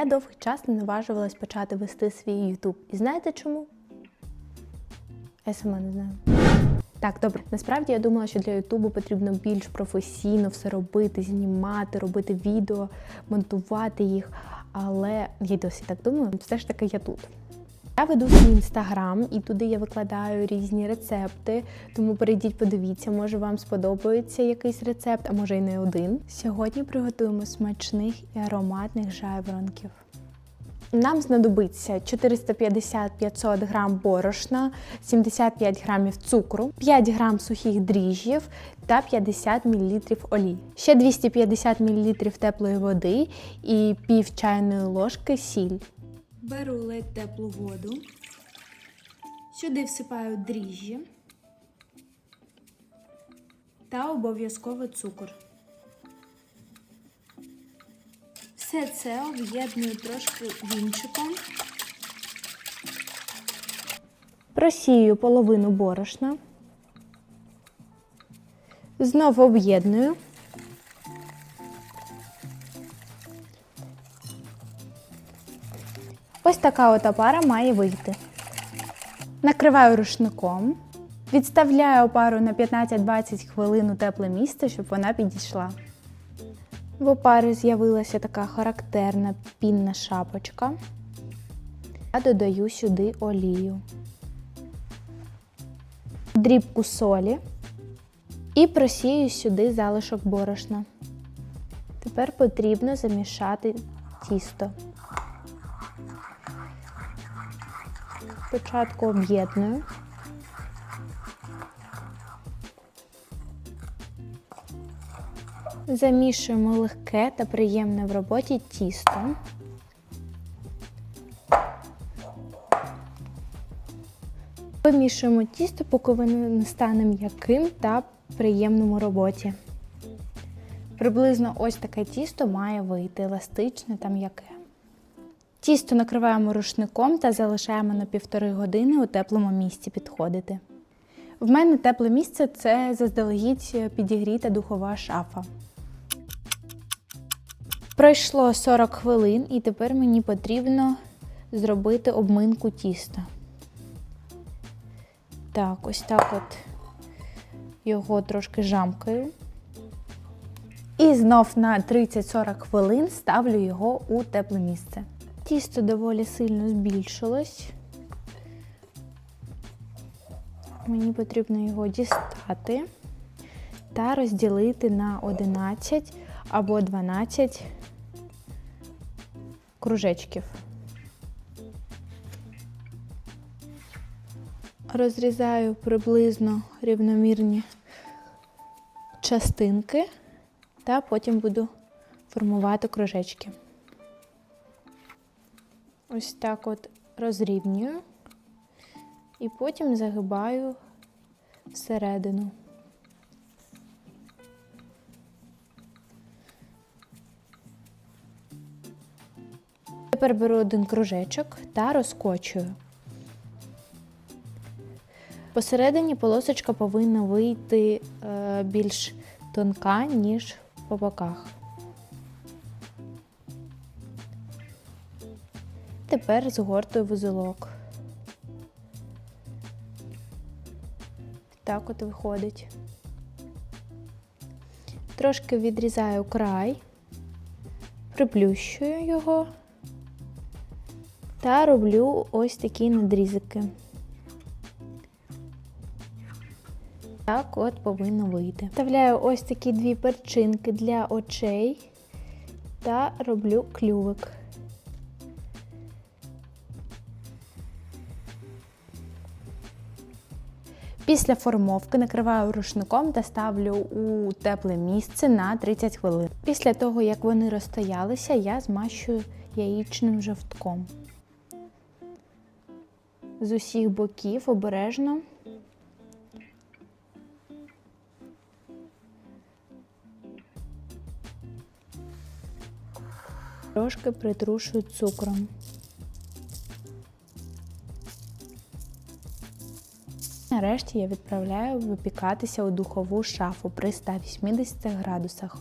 Я довгий час не наважувалась почати вести свій YouTube. І знаєте чому? Я сама не знаю. Так, добре. Насправді я думала, що для Ютубу потрібно більш професійно все робити, знімати, робити відео, монтувати їх. Але я досі так думаю, все ж таки я тут. Я веду свій інстаграм і туди я викладаю різні рецепти. Тому перейдіть, подивіться, може вам сподобається якийсь рецепт, а може й не один. Сьогодні приготуємо смачних і ароматних жайворонків. Нам знадобиться 450-500 грам борошна, 75 грамів цукру, 5 грам сухих дріжджів та 50 мл олії. Ще 250 мл теплої води і пів чайної ложки сіль. Беру ледь теплу воду. Сюди всипаю дріжджі та обов'язково цукор. Все це об'єдную трошки вінчиком. Просію половину борошна. Знову об'єдную. Ось така от опара має вийти. Накриваю рушником. Відставляю опару на 15-20 хвилин у тепле місце, щоб вона підійшла. В опари з'явилася така характерна пінна шапочка. Я додаю сюди олію, дрібку солі і просію сюди залишок борошна. Тепер потрібно замішати тісто. Спочатку об'єдную. Замішуємо легке та приємне в роботі тісто. Вимішуємо тісто, поки воно не стане м'яким та приємним у роботі. Приблизно ось таке тісто має вийти еластичне та м'яке. Тісто накриваємо рушником та залишаємо на півтори години у теплому місці підходити. В мене тепле місце це заздалегідь підігріта духова шафа. Пройшло 40 хвилин і тепер мені потрібно зробити обминку тіста. Так, ось так от його трошки жамкаю. І знов на 30-40 хвилин ставлю його у тепле місце. Тісто доволі сильно збільшилось. Мені потрібно його дістати та розділити на 11 або 12 кружечків. Розрізаю приблизно рівномірні частинки та потім буду формувати кружечки. Ось так от розрівнюю і потім загибаю всередину. Тепер беру один кружечок та розкочую. Посередині полосочка повинна вийти е, більш тонка, ніж по боках. Тепер згортую вузелок. Так от виходить. Трошки відрізаю край, приплющую його та роблю ось такі надрізики. Так от повинно вийти. Вставляю ось такі дві перчинки для очей та роблю клювик. Після формовки накриваю рушником та ставлю у тепле місце на 30 хвилин. Після того, як вони розстоялися, я змащую яєчним жовтком. З усіх боків обережно. Трошки притрушую цукром. Нарешті я відправляю випікатися у духову шафу при 180 градусах.